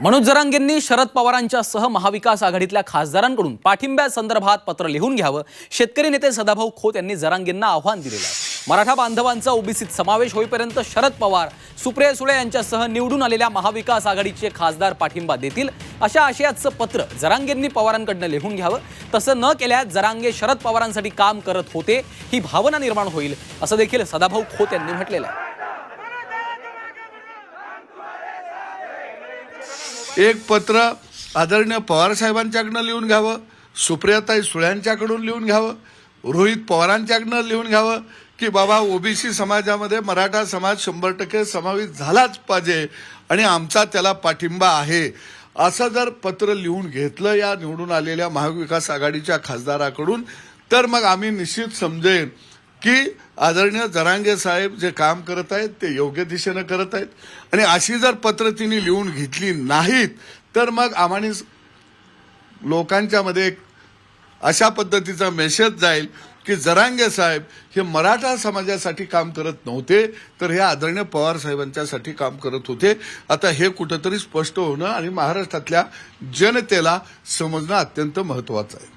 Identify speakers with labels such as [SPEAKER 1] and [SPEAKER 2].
[SPEAKER 1] मनोज जरांगेंनी शरद पवारांच्या सह महाविकास आघाडीतल्या खासदारांकडून पाठिंब्यासंदर्भात पत्र लिहून घ्यावं. शेतकरी नेते सदाभाऊ खोत यांनी जरांगेंना आव्हान दिलेलं आहे. मराठा बांधवांचा ओबीसीत समावेश होईपर्यंत शरद पवार सुप्रिया सुळे यांच्यासह निवडून आलेल्या महाविकास आघाडीचे खासदार पाठिंबा देतील अशा आशयाचं पत्र जरांगेंनी पवारांकडनं लिहून घ्यावं. तसं न केल्यास जरांगे शरद पवारांसाठी काम करत होते ही भावना निर्माण होईल असं देखील सदाभाऊ खोत यांनी म्हटलेलं आहे.
[SPEAKER 2] एक पत्र आदरणीय पवारसाहेबांच्याकडनं लिहून घ्यावं सुप्रियाताई सुळ्यांच्याकडून लिहून घ्यावं रोहित पवारांच्याकडनं लिहून घ्यावं की बाबा ओबीसी समाजामध्ये मराठा समाज शंभर टक्के समावेश झालाच पाहिजे आणि आमचा त्याला पाठिंबा आहे. असं जर पत्र लिहून घेतलं या निवडून आलेल्या महाविकास आघाडीच्या खासदाराकडून तर मग आम्ही निश्चित समजेन की आदरणीय जरांगे साहेब जे काम करत आहेत ते योग्य दिशेनं करत आहेत. आणि अशी जर पत्र तिने लिहून घेतली नाहीत तर मग आम्हाने लोकांच्या मध्ये एक अशा पद्धतीचा मेसेज जाईल की जरांगे साहेब हे मराठा समाजासाठी काम करत नव्हते तर हे आदरणीय पवार साहेबांच्यासाठी काम करत होते. आता हे कुठंतरी स्पष्ट होणं आणि महाराष्ट्रातल्या जनतेला समजणं अत्यंत महत्वाचं आहे.